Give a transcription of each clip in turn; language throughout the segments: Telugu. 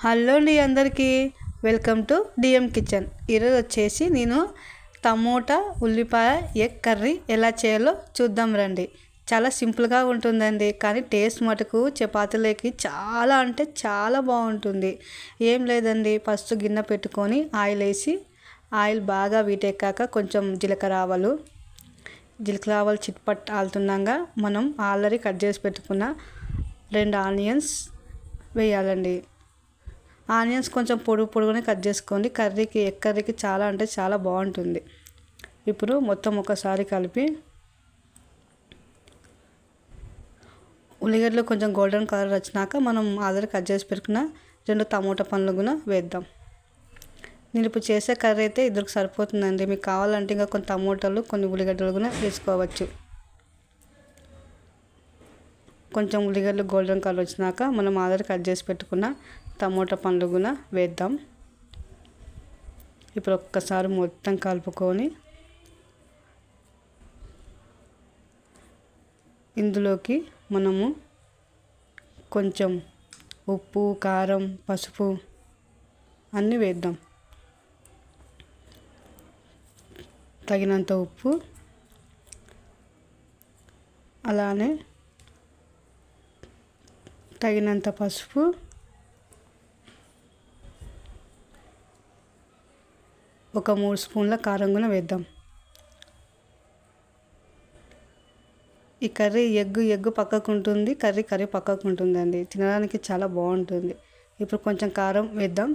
హలో అండి అందరికీ. Welcome to DM kitchen. ఈరోజు వచ్చేసి నేను టమోటా ఉల్లిపాయ ఎగ్ కర్రీ ఎలా చేయాలో చూద్దాం రండి. చాలా సింపుల్గా ఉంటుందండి కానీ టేస్ట్ మటుకు చపాతీలోకి చాలా అంటే చాలా బాగుంటుంది. ఏం లేదండి ఫస్ట్ గిన్నె పెట్టుకొని ఆయిల్ వేసి ఆయిల్ బాగా వీటెక్కాక కొంచెం జీలకర్ర ఆవాలు. జీలకర్ర ఆవాలు చిట్పట్ ఆలుతుండగా మనం ఆల్రెడీ కట్ చేసి పెట్టుకున్న రెండు ఆనియన్స్ వేయాలండి. ఆనియన్స్ కొంచెం పొడుగు పొడుగునే కట్ చేసుకోండి. కర్రీకి ఎగ్ కర్రీకి చాలా అంటే చాలా బాగుంటుంది. ఇప్పుడు మొత్తం ఒకసారి కలిపి ఉల్లిగడ్డలు కొంచెం గోల్డెన్ కలర్ వచ్చినాక మనం ఆల్రెడీ కట్ చేసి పెట్టుకున్న రెండు టమోటా పండ్లు కూడా వేద్దాం. నేను ఇప్పుడు చేసే కర్రీ అయితే ఇద్దరికి సరిపోతుందండి. మీకు కావాలంటే ఇంకా కొన్ని టమోటాలు కొన్ని ఉల్లిగడ్డలు కూడా వేసుకోవచ్చు. కొంచెం ఉల్లిగడ్డలు గోల్డెన్ కలర్ వచ్చినాక మనం ఆల్రెడీ కట్ చేసి పెట్టుకున్న టమోటా పండ్లు కూడా వేద్దాం. ఇప్పుడు ఒక్కసారి మొత్తం కలుపుకొని ఇందులోకి మనము కొంచెం ఉప్పు కారం పసుపు అన్నీ వేద్దాం. తగినంత ఉప్పు అలానే తగినంత పసుపు. ఒక మూడు స్పూన్ల కారం కూడా వేద్దాం. ఈ కర్రీ ఎగ్గు ఎగ్గు పక్కకు ఉంటుంది కర్రీ కర్రీ పక్కకు ఉంటుందండి తినడానికి చాలా బాగుంటుంది. ఇప్పుడు కొంచెం కారం వేద్దాం.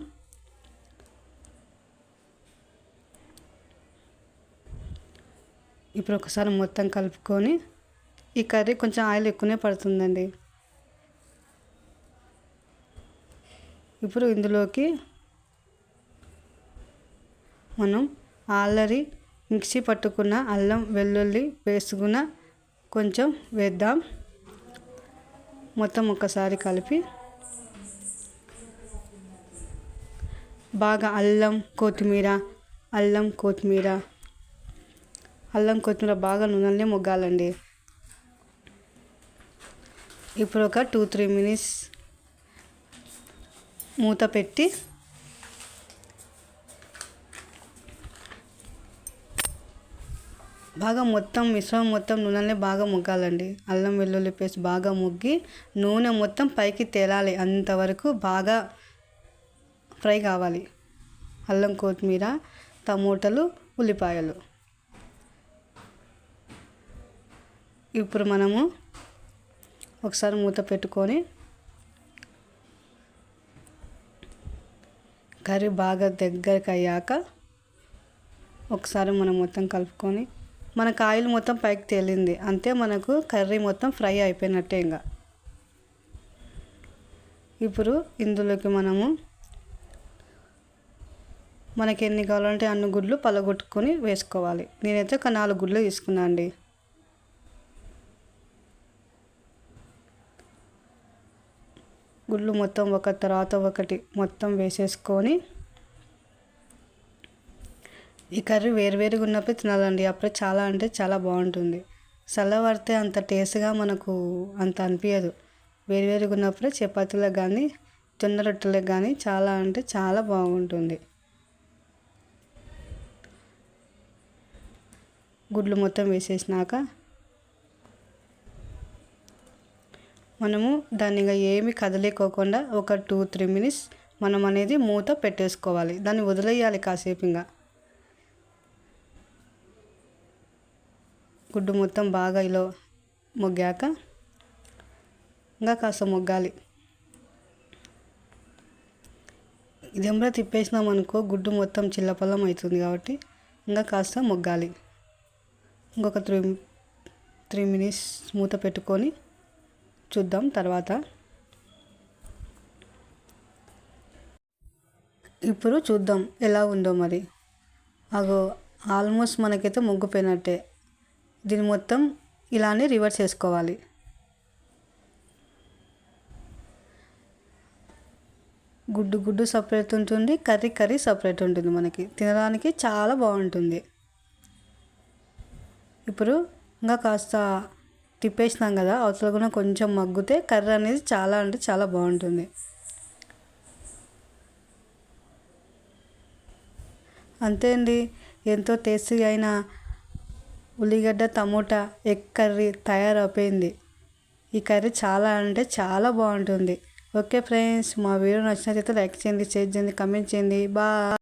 ఇప్పుడు ఒకసారి మొత్తం కలుపుకొని ఈ కర్రీ కొంచెం ఆయిల్ ఎక్కువనే పడుతుందండి. ఇప్పుడు ఇందులోకి మనం ఆల్రెడీ మిక్సీ పట్టుకున్న అల్లం వెల్లుల్లి వేసుకున్న కొంచెం వేద్దాం. మొత్తం ఒకసారి కలిపి బాగా అల్లం కొత్తిమీర అల్లం కొత్తిమీర. అల్లం కొత్తిమీర బాగా నూనెలనే మొగ్గాలండి. ఇప్పుడు ఒక టూ త్రీ మినిట్స్ మూత పెట్టి బాగా మొత్తం మిశ్రమం మొత్తం నూనెలే బాగా ముగ్గాలండి. అల్లం వెల్లుల్లి పేస్ట్ బాగా ముగ్గి నూనె మొత్తం పైకి తేలాలి. అంతవరకు బాగా ఫ్రై కావాలి. అల్లం కొత్తిమీర టమోటాలు ఉల్లిపాయలు. ఇప్పుడు మనము ఒకసారి మూత పెట్టుకొని కర్రీ బాగా దగ్గరికి అయ్యాక ఒకసారి మనం మొత్తం కలుపుకొని మనకు ఆయిల్ మొత్తం పైకి తేలింది. అంతే మనకు కర్రీ మొత్తం ఫ్రై అయిపోయినట్టే ఇంకా ఇప్పుడు ఇందులోకి మనము మనకి ఎన్ని కావాలంటే అన్ని గుడ్లు పలగొట్టుకొని వేసుకోవాలి. నేనైతే ఒక నాలుగు గుడ్లు తీసుకున్నాను అండి గుళ్ళు మొత్తం ఒక తర్వాత ఒకటి మొత్తం వేసేసుకొని ఈ కర్రీ వేరువేరుగా ఉన్నప్పుడు తినాలండి. అప్పుడే చాలా అంటే చాలా బాగుంటుంది. చల్లబడితే అంత టేస్ట్గా మనకు అంత అనిపించదు వేరువేరుగా ఉన్నప్పుడే చపాతీలకు కానీ జొన్న రొట్టెలకు కానీ చాలా అంటే చాలా బాగుంటుంది. గుడ్లు మొత్తం వేసేసినాక మనము దాన్ని ఇంకా ఏమి కదలేకోకుండా ఒక టూ త్రీ మినిట్స్ మనం అనేది మూత పెట్టేసుకోవాలి. దాన్ని వదిలేయాలి కాసేపు ఇంకా. గుడ్డు మొత్తం బాగా ఇలా మొగ్గాక ఇంకా కాస్త మొగ్గాలి. ఇదెంబడ తిప్పేసినాం అనుకో గుడ్డు మొత్తం చిల్లపల్లం అవుతుంది కాబట్టి ఇంకా కాస్త మొగ్గాలి. ఇంకొక త్రీ త్రీ మినిట్స్ మూత పెట్టుకొని చూద్దాం తర్వాత. ఇప్పుడు చూద్దాం ఎలా ఉందో మరి. అగో ఆల్మోస్ట్ మనకైతే ముగ్గుపోయినట్టే దీన్ని మొత్తం ఇలానే రివర్స్ చేసుకోవాలి. గుడ్డు గుడ్డు సపరేట్ ఉంటుంది కర్రీ కర్రీ సపరేట్ ఉంటుంది మనకి. తినడానికి చాలా బాగుంటుంది. ఇప్పుడు ఇంకా కాస్త తిప్పేసినాం కదా అవతల కూడా కొంచెం మగ్గితే కర్ర అనేది చాలా అంటే చాలా బాగుంటుంది. అంతే అండి. ఎంతో టేస్టీ అయిన ఉల్లిగడ్డ టమోటా ఎగ్ కర్రీ తయారైపోయింది. ఈ కర్రీ చాలా అంటే చాలా బాగుంటుంది. ఓకే ఫ్రెండ్స్ మా వీడియో నచ్చినట్లయితే లైక్ చేయండి షేర్ చేయండి కమెంట్ చేయండి. బా